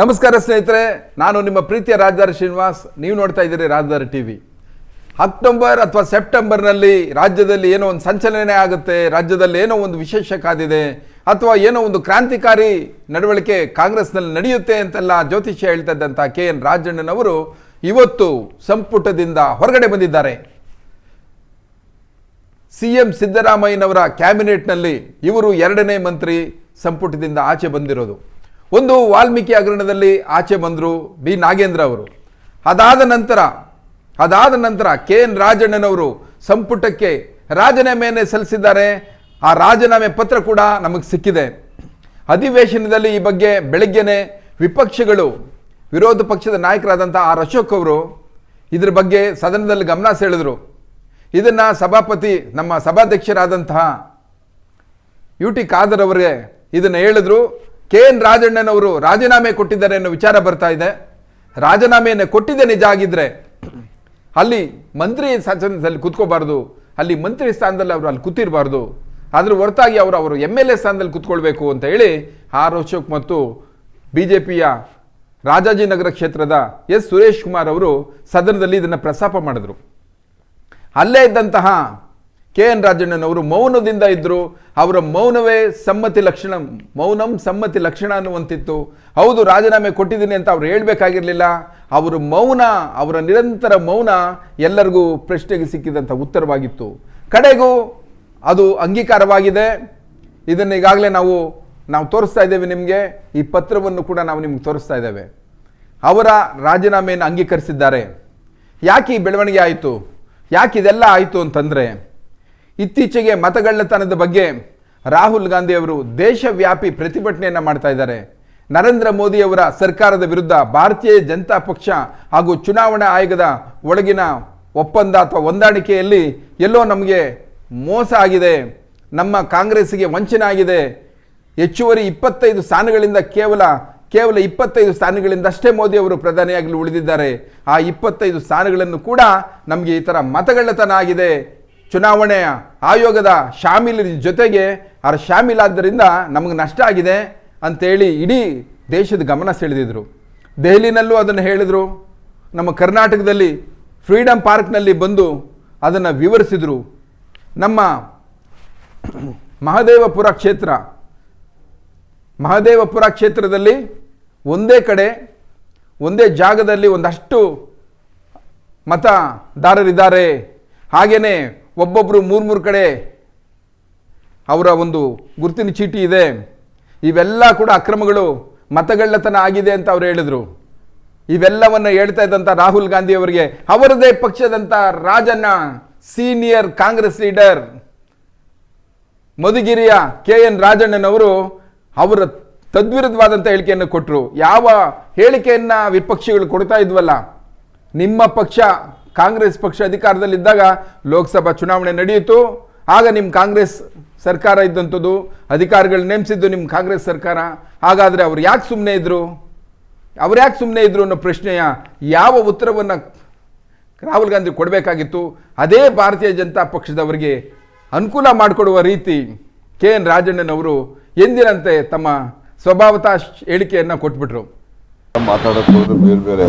ನಮಸ್ಕಾರ ಸ್ನೇಹಿತರೆ, ನಾನು ನಿಮ್ಮ ಪ್ರೀತಿಯ ರಾಜಧಾರಿ ಶ್ರೀನಿವಾಸ್. ನೀವು ನೋಡ್ತಾ ಇದ್ದೀರಿ ರಾಜಧಾರಿ ಟಿವಿ ಅಕ್ಟೋಬರ್ ಅಥವಾ ಸೆಪ್ಟೆಂಬರ್ನಲ್ಲಿ ರಾಜ್ಯದಲ್ಲಿ ಏನೋ ಒಂದು ಸಂಚಲನೆ ಆಗುತ್ತೆ, ರಾಜ್ಯದಲ್ಲಿ ಏನೋ ಒಂದು ವಿಶೇಷ ಕಾದಿದೆ, ಅಥವಾ ಏನೋ ಒಂದು ಕ್ರಾಂತಿಕಾರಿ ನಡವಳಿಕೆ ಕಾಂಗ್ರೆಸ್ನಲ್ಲಿ ನಡೆಯುತ್ತೆ ಅಂತೆಲ್ಲ ಜ್ಯೋತಿಷ್ಯ ಹೇಳ್ತಾ ಇದ್ದಂಥ ಕೆ ಎನ್ ರಾಜಣ್ಣನವರು ಇವತ್ತು ಸಂಪುಟದಿಂದ ಹೊರಗಡೆ ಬಂದಿದ್ದಾರೆ. ಸಿ ಎಂ ಸಿದ್ದರಾಮಯ್ಯನವರ ಕ್ಯಾಬಿನೆಟ್ನಲ್ಲಿ ಇವರು ಎರಡನೇ ಮಂತ್ರಿ ಸಂಪುಟದಿಂದ ಆಚೆ ಬಂದಿರೋದು. ಒಂದು ವಾಲ್ಮೀಕಿ ಹಗರಣದಲ್ಲಿ ಆಚೆ ಬಂದರು ಬಿ ನಾಗೇಂದ್ರ ಅವರು. ಅದಾದ ನಂತರ ಅದಾದ ನಂತರ ಕೆ ಎನ್ ರಾಜಣ್ಣನವರು ಸಂಪುಟಕ್ಕೆ ರಾಜೀನಾಮೆಯನ್ನೇ ಸಲ್ಲಿಸಿದ್ದಾರೆ. ಆ ರಾಜೀನಾಮೆ ಪತ್ರ ಕೂಡ ನಮಗೆ ಸಿಕ್ಕಿದೆ. ಅಧಿವೇಶನದಲ್ಲಿ ಈ ಬಗ್ಗೆ ಬೆಳಗ್ಗೆನೆ ವಿಪಕ್ಷಗಳು, ವಿರೋಧ ಪಕ್ಷದ ನಾಯಕರಾದಂಥ ಆರ್ ಅಶೋಕ್ ಅವರು ಇದರ ಬಗ್ಗೆ ಸದನದಲ್ಲಿ ಗಮನ ಸೆಳೆದರು. ಇದನ್ನು ಸಭಾಪತಿ, ನಮ್ಮ ಸಭಾಧ್ಯಕ್ಷರಾದಂತಹ ಯು ಟಿ ಖಾದರ್ ಅವರಿಗೆ ಇದನ್ನು ಹೇಳಿದ್ರು. ಕೆ ಎನ್ ರಾಜಣ್ಣನವರು ರಾಜೀನಾಮೆ ಕೊಟ್ಟಿದ್ದಾರೆ ಅನ್ನೋ ವಿಚಾರ ಬರ್ತಾ ಇದೆ. ರಾಜೀನಾಮೆಯನ್ನು ಕೊಟ್ಟಿದ್ದೆ ನಿಜ ಆಗಿದ್ರೆ ಅಲ್ಲಿ ಮಂತ್ರಿ ಸ್ಥಾನದಲ್ಲಿ ಕೂತ್ಕೋಬಾರ್ದು, ಅಲ್ಲಿ ಮಂತ್ರಿ ಸ್ಥಾನದಲ್ಲಿ ಅವರು ಅಲ್ಲಿ ಕೂತಿರಬಾರ್ದು. ಅದ್ರ ಹೊರತಾಗಿ ಅವರು ಅವರು ಎಂ ಎಲ್ ಎ ಸ್ಥಾನದಲ್ಲಿ ಕೂತ್ಕೊಳ್ಬೇಕು ಅಂತ ಹೇಳಿ ಆರ್ ಅಶೋಕ್ ಮತ್ತು ಬಿ ಜೆ ಪಿಯ ರಾಜಾಜಿನಗರ ಕ್ಷೇತ್ರದ ಎಸ್ ಸುರೇಶ್ ಕುಮಾರ್ ಅವರು ಸದನದಲ್ಲಿ ಇದನ್ನು ಪ್ರಸ್ತಾಪ ಮಾಡಿದ್ರು. ಅಲ್ಲೇ ಇದ್ದಂತಹ ಕೆ ಎನ್ ರಾಜಣ್ಣನವರು ಮೌನದಿಂದ ಇದ್ದರು ಅವರ ಮೌನವೇ ಸಮ್ಮತಿ ಲಕ್ಷಣ, ಮೌನಂ ಸಮ್ಮತಿ ಲಕ್ಷಣ ಅನ್ನುವಂತಿತ್ತು. ಹೌದು, ರಾಜೀನಾಮೆ ಕೊಟ್ಟಿದ್ದೀನಿ ಅಂತ ಅವ್ರು ಹೇಳಬೇಕಾಗಿರಲಿಲ್ಲ. ಅವರು ಮೌನ, ಅವರ ನಿರಂತರ ಮೌನ ಎಲ್ಲರಿಗೂ ಪ್ರಶ್ನೆಗೆ ಸಿಕ್ಕಿದಂಥ ಉತ್ತರವಾಗಿತ್ತು. ಕಡೆಗೂ ಅದು ಅಂಗೀಕಾರವಾಗಿದೆ. ಇದನ್ನು ಈಗಾಗಲೇ ನಾವು ನಾವು ತೋರಿಸ್ತಾ ಇದ್ದೇವೆ ನಿಮಗೆ. ಈ ಪತ್ರವನ್ನು ಕೂಡ ನಾವು ನಿಮ್ಗೆ ತೋರಿಸ್ತಾ ಇದ್ದೇವೆ. ಅವರ ರಾಜೀನಾಮೆಯನ್ನು ಅಂಗೀಕರಿಸಿದ್ದಾರೆ. ಯಾಕೆ ಈ ಬೆಳವಣಿಗೆ ಆಯಿತು? ಯಾಕೆ ಇದೆಲ್ಲ ಆಯಿತು ಅಂತಂದರೆ ಇತ್ತೀಚೆಗೆ ಮತಗಳ್ಳತನದ ಬಗ್ಗೆ ರಾಹುಲ್ ಗಾಂಧಿ ಅವರು ದೇಶವ್ಯಾಪಿ ಪ್ರತಿಭಟನೆಯನ್ನು ಮಾಡ್ತಾ ಇದ್ದಾರೆ. ನರೇಂದ್ರ ಮೋದಿಯವರ ಸರ್ಕಾರದ ವಿರುದ್ಧ ಭಾರತೀಯ ಜನತಾ ಪಕ್ಷ ಹಾಗೂ ಚುನಾವಣಾ ಆಯೋಗದ ಒಳಗಿನ ಒಪ್ಪಂದ ಅಥವಾ ಹೊಂದಾಣಿಕೆಯಲ್ಲಿ ಎಲ್ಲೋ ನಮಗೆ ಮೋಸ ಆಗಿದೆ, ನಮ್ಮ ಕಾಂಗ್ರೆಸ್ಸಿಗೆ ವಂಚನೆ ಆಗಿದೆ. ಹೆಚ್ಚುವರಿ ಇಪ್ಪತ್ತೈದು ಸ್ಥಾನಗಳಿಂದ ಕೇವಲ ಕೇವಲ ಇಪ್ಪತ್ತೈದು ಸ್ಥಾನಗಳಿಂದಷ್ಟೇ ಮೋದಿ ಅವರು ಪ್ರಧಾನಿಯಾಗಲು ಉಳಿದಿದ್ದಾರೆ. ಆ ಇಪ್ಪತ್ತೈದು ಸ್ಥಾನಗಳನ್ನು ಕೂಡ ನಮಗೆ ಈ ಥರ ಮತಗಳ್ಳತನ ಆಗಿದೆ. ಚುನಾವಣೆಯ ಆಯೋಗದ ಶಾಮೀಲಿನ ಜೊತೆಗೆ ಆ ಶಾಮೀಲಾದ್ದರಿಂದ ನಮಗೆ ನಷ್ಟ ಆಗಿದೆ ಅಂತೇಳಿ ಇಡೀ ದೇಶದ ಗಮನ ಸೆಳೆದಿದ್ರು. ದೆಹಲಿನಲ್ಲೂ ಅದನ್ನು ಹೇಳಿದರು. ನಮ್ಮ ಕರ್ನಾಟಕದಲ್ಲಿ ಫ್ರೀಡಮ್ ಪಾರ್ಕ್ನಲ್ಲಿ ಬಂದು ಅದನ್ನು ವಿವರಿಸಿದರು. ನಮ್ಮ ಮಹದೇವಪುರ ಕ್ಷೇತ್ರ, ಮಹದೇವಪುರ ಕ್ಷೇತ್ರದಲ್ಲಿ ಒಂದೇ ಕಡೆ, ಒಂದೇ ಜಾಗದಲ್ಲಿ ಒಂದಷ್ಟು ಮತದಾರರಿದ್ದಾರೆ. ಹಾಗೆಯೇ ಒಬ್ಬೊಬ್ಬರು ಮೂರು ಮೂರು ಕಡೆ ಅವರ ಒಂದು ಗುರುತಿನ ಚೀಟಿ ಇದೆ. ಇವೆಲ್ಲ ಕೂಡ ಅಕ್ರಮಗಳು, ಮತಗಳ್ಳತನ ಆಗಿದೆ ಅಂತ ಅವರು ಹೇಳಿದರು. ಇವೆಲ್ಲವನ್ನು ಹೇಳ್ತಾ ಇದ್ದಂಥ ರಾಹುಲ್ ಗಾಂಧಿ ಅವರಿಗೆ, ಅವರದೇ ಪಕ್ಷದಂಥ ರಾಜಣ್ಣ, ಸೀನಿಯರ್ ಕಾಂಗ್ರೆಸ್ ಲೀಡರ್ ಮಧುಗಿರಿಯ ಕೆ ಎನ್ ರಾಜಣ್ಣನವರು ಅವರ ತದ್ವಿರುದ್ಧವಾದಂಥ ಹೇಳಿಕೆಯನ್ನು ಕೊಟ್ಟರು ಯಾವ ಹೇಳಿಕೆಯನ್ನು ವಿಪಕ್ಷಗಳು ಕೊಡ್ತಾ ಇದ್ವಲ್ಲ, ನಿಮ್ಮ ಪಕ್ಷ ಕಾಂಗ್ರೆಸ್ ಪಕ್ಷ ಅಧಿಕಾರದಲ್ಲಿದ್ದಾಗ ಲೋಕಸಭಾ ಚುನಾವಣೆ ನಡೆಯಿತು. ಆಗ ನಿಮ್ಮ ಕಾಂಗ್ರೆಸ್ ಸರ್ಕಾರ ಇದ್ದಂಥದ್ದು ಅಧಿಕಾರಿಗಳು ನೇಮಿಸಿದ್ದು ನಿಮ್ಮ ಕಾಂಗ್ರೆಸ್ ಸರ್ಕಾರ. ಹಾಗಾದರೆ ಅವ್ರು ಯಾಕೆ ಸುಮ್ಮನೆ ಇದ್ದರು ಅವ್ರು ಯಾಕೆ ಸುಮ್ಮನೆ ಇದ್ದರು ಅನ್ನೋ ಪ್ರಶ್ನೆಯ ಯಾವ ಉತ್ತರವನ್ನು ರಾಹುಲ್ ಗಾಂಧಿ ಕೊಡಬೇಕಾಗಿತ್ತು? ಅದೇ ಭಾರತೀಯ ಜನತಾ ಪಕ್ಷದವರಿಗೆ ಅನುಕೂಲ ಮಾಡಿಕೊಡುವ ರೀತಿ ಕೆ ಎನ್ ರಾಜಣ್ಣನವರು ಎಂದಿನಂತೆ ತಮ್ಮ ಸ್ವಭಾವತಃ ಹೇಳಿಕೆಯನ್ನು ಕೊಟ್ಬಿಟ್ರು. ಮಾತಾಡೋದು ಬೇರೆ ಬೇರೆ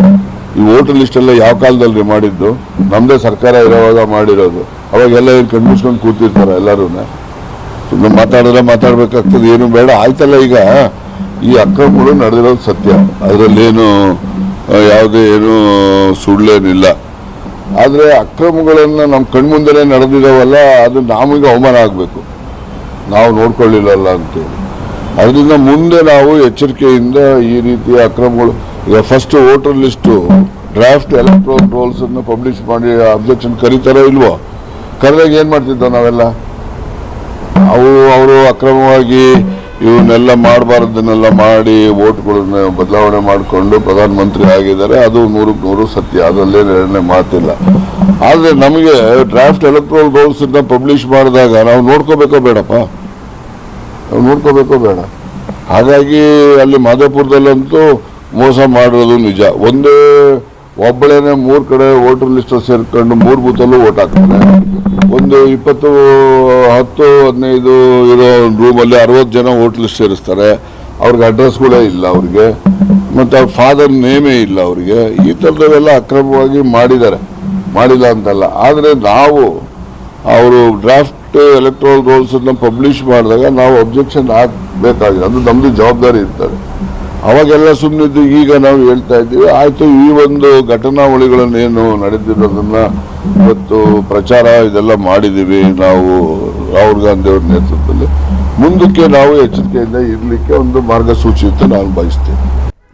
ಈ ವೋಟರ್ ಲಿಸ್ಟ್ ಎಲ್ಲ ಯಾವ ಕಾಲದಲ್ಲಿ ಮಾಡಿದ್ದು? ನಮ್ದೇ ಸರ್ಕಾರ ಇರೋವಾಗ ಮಾಡಿರೋದು. ಅವಾಗ ಎಲ್ಲ ಏನ್ ಕಣ್ಮುಚ್ಕೊಂಡು ಕೂತಿರ್ತಾರೆ ಎಲ್ಲರೂ ಸುಮ್ಮನೆ ಮಾತಾಡಿದ್ರೆ ಮಾತಾಡ್ಬೇಕಾಗ್ತದೆ. ಏನು ಬೇಡ, ಆಯ್ತಲ್ಲ ಈಗ. ಈ ಅಕ್ರಮಗಳು ನಡೆದಿರೋದು ಸತ್ಯ. ಅದರಲ್ಲೇನು ಯಾವುದೇ ಏನು ಸುಳ್ಳೇನಿಲ್ಲ. ಆದ್ರೆ ಅಕ್ರಮಗಳನ್ನ ನಮ್ಮ ಕಣ್ಮುಂದೇ ನಡೆದಿರೋವಲ್ಲ ಅದು ನಮಗೆ ಅವಮಾನ ಆಗಬೇಕು. ನಾವು ನೋಡ್ಕೊಳ್ಳಿಲ್ಲಲ್ಲ ಅಂತೇಳಿ. ಅದರಿಂದ ಮುಂದೆ ನಾವು ಎಚ್ಚರಿಕೆಯಿಂದ ಈ ರೀತಿಯ ಅಕ್ರಮಗಳು ಈಗ first voter list draft electoral rolls ಅನ್ನು ಪಬ್ಲಿಷ್ ಮಾಡಿ ಅಬ್ಜೆಕ್ಷನ್ ಕರೀತಾರೋ ಇಲ್ವೋ? ಕರೆದಾಗ ಏನು ಮಾಡ್ತಿದ್ದೋ ನಾವೆಲ್ಲ? ಅವು, ಅವರು ಅಕ್ರಮವಾಗಿ ಇವನ್ನೆಲ್ಲ ಮಾಡಬಾರ್ದನ್ನೆಲ್ಲ ಮಾಡಿ ವೋಟ್ಗಳನ್ನ ಬದಲಾವಣೆ ಮಾಡಿಕೊಂಡು ಪ್ರಧಾನಮಂತ್ರಿ ಆಗಿದ್ದಾರೆ, ಅದು ನೂರಕ್ಕೆ ನೂರು ಸತ್ಯ ಅದರಲ್ಲೇನು ಎರಡನೇ ಮಾತಿಲ್ಲ. ಆದರೆ ನಮಗೆ ಡ್ರಾಫ್ಟ್ ಎಲೆಕ್ಟ್ರೋಲ್ ರೋಲ್ಸ್ ಪಬ್ಲಿಷ್ ಮಾಡಿದಾಗ ನಾವು ನೋಡ್ಕೋಬೇಕೋ ಬೇಡಪ್ಪ? ನಾವು ನೋಡ್ಕೋಬೇಕೋ ಬೇಡ. ಹಾಗಾಗಿ ಅಲ್ಲಿ ಮಾಧವಪುರದಲ್ಲಂತೂ ಮೋಸ ಮಾಡಿರೋದು ನಿಜ. ಒಂದೇ ಒಬ್ಬಳೇನೆ ಮೂರು ಕಡೆ ವೋಟರ್ ಲಿಸ್ಟ್ ಸೇರ್ಕೊಂಡು ಮೂರು ಬೂತಲ್ಲೂ ಓಟ್ ಹಾಕ್ತಾರೆ ಒಂದು ಇಪ್ಪತ್ತು, ಹತ್ತು, ಹದಿನೈದು ಇರೋ ರೂಮಲ್ಲಿ ಅರವತ್ತು ಜನ ವೋಟ್ ಲಿಸ್ಟ್ ಸೇರಿಸ್ತಾರೆ. ಅವ್ರಿಗೆ ಕೂಡ ಇಲ್ಲ ಅವ್ರಿಗೆ. ಮತ್ತು ಅವ್ರ ಫಾದರ್ ನೇಮೇ ಇಲ್ಲ ಅವರಿಗೆ. ಈ ಥರದವೆಲ್ಲ ಅಕ್ರಮವಾಗಿ ಮಾಡಿದ್ದಾರೆ. ಮಾಡಿಲ್ಲ ಅಂತಲ್ಲ. ಆದರೆ ನಾವು ಅವರು ಡ್ರಾಫ್ಟ್ ಎಲೆಕ್ಟ್ರಲ್ ರೋಲ್ಸನ್ನು ಪಬ್ಲಿಷ್ ಮಾಡಿದಾಗ ನಾವು ಅಬ್ಜೆಕ್ಷನ್ ಹಾಕಬೇಕಾಗಿದೆ. ಅದು ನಮ್ಮದು ಜವಾಬ್ದಾರಿ ಇರ್ತದೆ. ಅವಾಗೆಲ್ಲ ಸುಮ್ಮನಿದ್ದು ಈಗ ನಾವು ಹೇಳ್ತಾ ಇದ್ದೀವಿ, ಆಯಿತು ಈ ಒಂದು ಘಟನಾವಳಿಗಳನ್ನೇನು ನಡೆದಿರೋದನ್ನ ಇವತ್ತು ಪ್ರಚಾರ ಇದೆಲ್ಲ ಮಾಡಿದ್ದೀವಿ ನಾವು ರಾಹುಲ್ ಗಾಂಧಿ ಅವ್ರ ನೇತೃತ್ವದಲ್ಲಿ. ಮುಂದಕ್ಕೆ ನಾವು ಎಚ್ಚರಿಕೆಯಿಂದ ಇರಲಿಕ್ಕೆ ಒಂದು ಮಾರ್ಗಸೂಚಿ ಅಂತ ನಾನು ಬಯಸ್ತೇನೆ.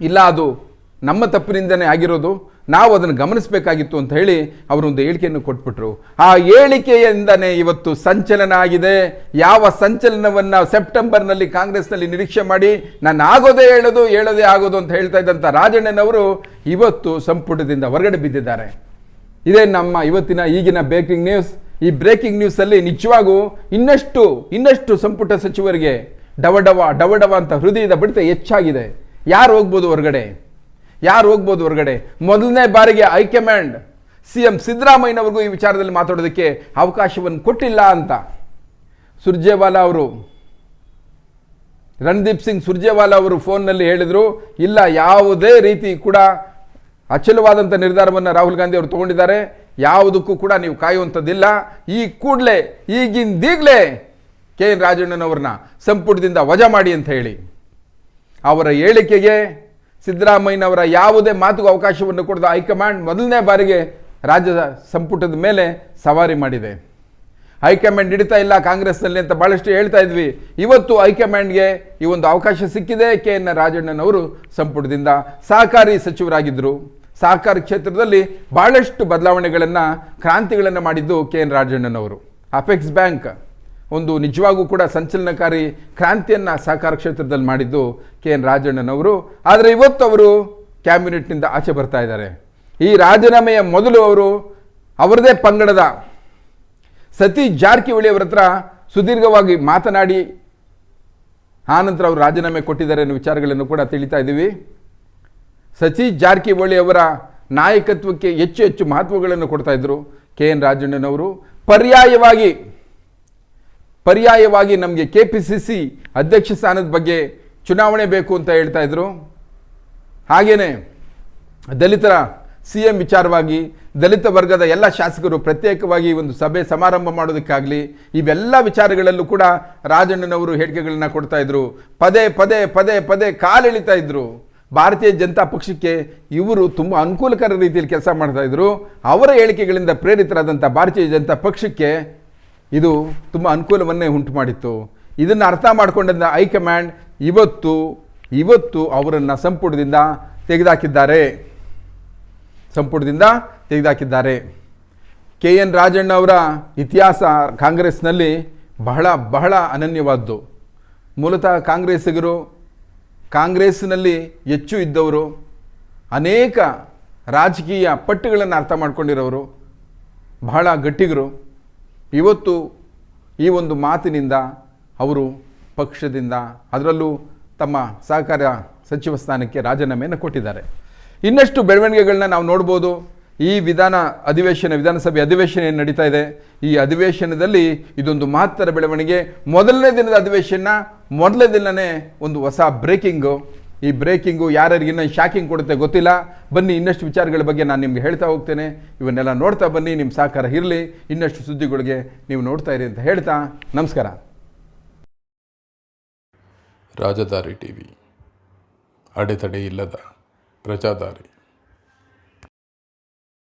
ಇಲ್ಲ, ಅದು ನಮ್ಮ ತಪ್ಪಿನಿಂದನೇ ಆಗಿರೋದು. ನಾವು ಅದನ್ನು ಗಮನಿಸಬೇಕಾಗಿತ್ತು ಅಂತ ಹೇಳಿ ಅವರೊಂದು ಹೇಳಿಕೆಯನ್ನು ಕೊಟ್ಬಿಟ್ರು. ಆ ಹೇಳಿಕೆಯಿಂದನೇ ಇವತ್ತು ಸಂಚಲನ ಆಗಿದೆ ಯಾವ ಸಂಚಲನವನ್ನು ಸೆಪ್ಟೆಂಬರ್ನಲ್ಲಿ ಕಾಂಗ್ರೆಸ್ನಲ್ಲಿ ನಿರೀಕ್ಷೆ ಮಾಡಿ ನಾನು ಆಗೋದೇ ಹೇಳೋದು, ಹೇಳೋದೇ ಆಗೋದು ಅಂತ ಹೇಳ್ತಾ ಇದ್ದಂಥ ರಾಜಣ್ಣನವರು ಇವತ್ತು ಸಂಪುಟದಿಂದ ಹೊರಗಡೆ ಬಿದ್ದಿದ್ದಾರೆ. ಇದೇ ನಮ್ಮ ಇವತ್ತಿನ ಈಗಿನ ಬ್ರೇಕಿಂಗ್ ನ್ಯೂಸ್ ಈ ಬ್ರೇಕಿಂಗ್ ನ್ಯೂಸಲ್ಲಿ ನಿಜವಾಗೂ ಇನ್ನಷ್ಟು ಇನ್ನಷ್ಟು ಸಂಪುಟ ಸಚಿವರಿಗೆ ಡವಡವ ಡವಡವ ಅಂತ ಹೃದಯದ ಬಡಿತ ಹೆಚ್ಚಾಗಿದೆ. ಯಾರು ಹೋಗ್ಬೋದು ಹೊರಗಡೆ? ಯಾರು ಹೋಗ್ಬೋದು ಹೊರಗಡೆ? ಮೊದಲನೇ ಬಾರಿಗೆ ಹೈಕಮಾಂಡ್ ಸಿ ಎಂ ಸಿದ್ದರಾಮಯ್ಯನವ್ರಿಗೂ ಈ ವಿಚಾರದಲ್ಲಿ ಮಾತಾಡೋದಕ್ಕೆ ಅವಕಾಶವನ್ನು ಕೊಟ್ಟಿಲ್ಲ ಅಂತ. ಸುರ್ಜೇವಾಲಾ ಅವರು. ರಣದೀಪ್ ಸಿಂಗ್ ಸುರ್ಜೇವಾಲಾ ಅವರು ಫೋನ್ನಲ್ಲಿ ಹೇಳಿದರು, ಇಲ್ಲ, ಯಾವುದೇ ರೀತಿ ಕೂಡ ಅಚಲವಾದಂಥ ನಿರ್ಧಾರವನ್ನು ರಾಹುಲ್ ಗಾಂಧಿ ಅವರು ತಗೊಂಡಿದ್ದಾರೆ. ಯಾವುದಕ್ಕೂ ಕೂಡ ನೀವು ಕಾಯುವಂಥದ್ದಿಲ್ಲ. ಈ ಕೂಡಲೇ, ಈಗಿಂದೀಗಲೇ ಕೆ ಎನ್ ರಾಜಣ್ಣನವ್ರನ್ನ ಸಂಪುಟದಿಂದ ವಜಾ ಮಾಡಿ ಅಂತ ಹೇಳಿ. ಅವರ ಹೇಳಿಕೆಗೆ ಸಿದ್ದರಾಮಯ್ಯನವರ ಯಾವುದೇ ಮಾತುಗೂ ಅವಕಾಶವನ್ನು ಕೊಡದ ಹೈಕಮಾಂಡ್ ಮೊದಲನೇ ಬಾರಿಗೆ ರಾಜ್ಯದ ಸಂಪುಟದ ಮೇಲೆ ಸವಾರಿ ಮಾಡಿದೆ. ಹೈಕಮಾಂಡ್ ಹಿಡಿತಾ ಇಲ್ಲ ಕಾಂಗ್ರೆಸ್ನಲ್ಲಿ ಅಂತ ಭಾಳಷ್ಟು ಹೇಳ್ತಾ ಇದ್ವಿ. ಇವತ್ತು ಹೈಕಮಾಂಡ್ಗೆ ಈ ಒಂದು ಅವಕಾಶ ಸಿಕ್ಕಿದೆ. ಕೆ ಎನ್ ರಾಜಣ್ಣನವರು ಸಂಪುಟದಿಂದ ಸಹಕಾರಿ ಸಚಿವರಾಗಿದ್ದರು. ಸಹಕಾರ ಕ್ಷೇತ್ರದಲ್ಲಿ ಭಾಳಷ್ಟು ಬದಲಾವಣೆಗಳನ್ನು, ಕ್ರಾಂತಿಗಳನ್ನು ಮಾಡಿದ್ದು ಕೆ ಎನ್ ರಾಜಣ್ಣನವರು. ಅಪೆಕ್ಸ್ ಬ್ಯಾಂಕ್ ಒಂದು ನಿಜವಾಗೂ ಕೂಡ ಸಂಚಲನಕಾರಿ ಕ್ರಾಂತಿಯನ್ನು ಸಹಕಾರ ಕ್ಷೇತ್ರದಲ್ಲಿ ಮಾಡಿದ್ದು ಕೆ ಎನ್ ರಾಜಣ್ಣನವರು. ಆದರೆ ಇವತ್ತು ಅವರು ಕ್ಯಾಬಿನೆಟ್ನಿಂದ ಆಚೆ ಬರ್ತಾ ಇದ್ದಾರೆ. ಈ ರಾಜೀನಾಮೆಯ ಮೊದಲು ಅವರು ಅವರದೇ ಪಂಗಡದ ಸತೀಶ್ ಜಾರಕಿಹೊಳಿ ಅವರ ಹತ್ರ ಸುದೀರ್ಘವಾಗಿ ಮಾತನಾಡಿ ಆನಂತರ ಅವರು ರಾಜೀನಾಮೆ ಕೊಟ್ಟಿದ್ದಾರೆ ಅನ್ನೋ ವಿಚಾರಗಳನ್ನು ಕೂಡ ತಿಳಿತಾ ಇದ್ದೀವಿ. ಸತೀಶ್ ಜಾರಕಿಹೊಳಿ ಅವರ ನಾಯಕತ್ವಕ್ಕೆ ಹೆಚ್ಚು ಹೆಚ್ಚು ಮಹತ್ವಗಳನ್ನು ಕೊಡ್ತಾ ಇದ್ದರು ಕೆ ಎನ್ ರಾಜಣ್ಣನವರು. ಪರ್ಯಾಯವಾಗಿ ಪರ್ಯಾಯವಾಗಿ ನಮಗೆ ಕೆ ಪಿ ಸಿ ಸಿ ಅಧ್ಯಕ್ಷ ಸ್ಥಾನದ ಬಗ್ಗೆ ಚುನಾವಣೆ ಬೇಕು ಅಂತ ಹೇಳ್ತಾ ಇದ್ರು. ಹಾಗೆಯೇ ದಲಿತರ ಸಿ ಎಂ ವಿಚಾರವಾಗಿ ದಲಿತ ವರ್ಗದ ಎಲ್ಲ ಶಾಸಕರು ಪ್ರತ್ಯೇಕವಾಗಿ ಒಂದು ಸಭೆ ಸಮಾರಂಭ ಮಾಡೋದಕ್ಕಾಗಲಿ ಇವೆಲ್ಲ ವಿಚಾರಗಳಲ್ಲೂ ಕೂಡ ರಾಜಣ್ಣನವರು ಹೇಳಿಕೆಗಳನ್ನ ಕೊಡ್ತಾ ಇದ್ರು. ಪದೇ ಪದೇ ಪದೇ ಪದೇ ಕಾಲೆಳಿತಾ ಇದ್ರು. ಭಾರತೀಯ ಜನತಾ ಪಕ್ಷಕ್ಕೆ ಇವರು ತುಂಬ ಅನುಕೂಲಕರ ರೀತಿಯಲ್ಲಿ ಕೆಲಸ ಮಾಡ್ತಾ ಇದ್ರು. ಅವರ ಹೇಳಿಕೆಗಳಿಂದ ಪ್ರೇರಿತರಾದಂಥ ಭಾರತೀಯ ಜನತಾ ಪಕ್ಷಕ್ಕೆ ಇದು ತುಂಬ ಅನುಕೂಲವನ್ನೇ ಉಂಟು ಮಾಡಿತ್ತು ಇದನ್ನು ಅರ್ಥ ಮಾಡಿಕೊಂಡಂಥ ಹೈಕಮಾಂಡ್ ಇವತ್ತು ಇವತ್ತು ಅವರನ್ನು ಸಂಪುಟದಿಂದ ತೆಗೆದುಹಾಕಿದ್ದಾರೆ ಸಂಪುಟದಿಂದ ತೆಗೆದುಹಾಕಿದ್ದಾರೆ ಕೆ ಎನ್ ರಾಜಣ್ಣ ಅವರ ಇತಿಹಾಸ ಕಾಂಗ್ರೆಸ್ನಲ್ಲಿ ಬಹಳ ಬಹಳ ಅನನ್ಯವಾದ್ದು. ಮೂಲತಃ ಕಾಂಗ್ರೆಸ್ಸಿಗರು ಕಾಂಗ್ರೆಸ್ನಲ್ಲಿ ಹೆಚ್ಚು ಇದ್ದವರು, ಅನೇಕ ರಾಜಕೀಯ ಪಟ್ಟುಗಳನ್ನು ಅರ್ಥ ಮಾಡಿಕೊಂಡಿರೋರು, ಬಹಳ ಗಟ್ಟಿಗರು. ಇವತ್ತು ಈ ಒಂದು ಮಾತಿನಿಂದ ಅವರು ಪಕ್ಷದಿಂದ ಅದರಲ್ಲೂ ತಮ್ಮ ಸಹಕಾರ ಸಚಿವ ಸ್ಥಾನಕ್ಕೆ ರಾಜೀನಾಮೆಯನ್ನು ಕೊಟ್ಟಿದ್ದಾರೆ. ಇನ್ನಷ್ಟು ಬೆಳವಣಿಗೆಗಳನ್ನ ನಾವು ನೋಡ್ಬೋದು. ಈ ವಿಧಾನ ಅಧಿವೇಶನ, ವಿಧಾನಸಭೆ ಅಧಿವೇಶನ ಏನು ನಡೀತಾ ಇದೆ? ಈ ಅಧಿವೇಶನದಲ್ಲಿ ಇದೊಂದು ಮಹತ್ತರ ಬೆಳವಣಿಗೆ. ಮೊದಲನೇ ದಿನದ ಅಧಿವೇಶನ ಮೊದಲನೇ ದಿನನೇ ಒಂದು ಹೊಸ ಬ್ರೇಕಿಂಗು ಈ ಬ್ರೇಕಿಂಗು ಯಾರ್ಯಾರಿಗಿನ್ನ ಶಾಕಿಂಗ್ ಕೊಡುತ್ತೆ ಗೊತ್ತಿಲ್ಲ. ಬನ್ನಿ, ಇನ್ನಷ್ಟು ವಿಚಾರಗಳ ಬಗ್ಗೆ ನಾನು ನಿಮ್ಗೆ ಹೇಳ್ತಾ ಹೋಗ್ತೇನೆ. ಇವನ್ನೆಲ್ಲ ನೋಡ್ತಾ ಬನ್ನಿ ನಿಮ್ಮ ಸಹಕಾರ ಇರಲಿ. ಇನ್ನಷ್ಟು ಸುದ್ದಿಗಳಿಗೆ ನೀವು ನೋಡ್ತಾ ಇರಿ ಅಂತ ಹೇಳ್ತಾ, ನಮಸ್ಕಾರ. ರಾಜದಾರಿ ಟಿವಿ. ಅಡೆತಡೆ ಇಲ್ಲದ ಪ್ರಜಾದಾರಿ.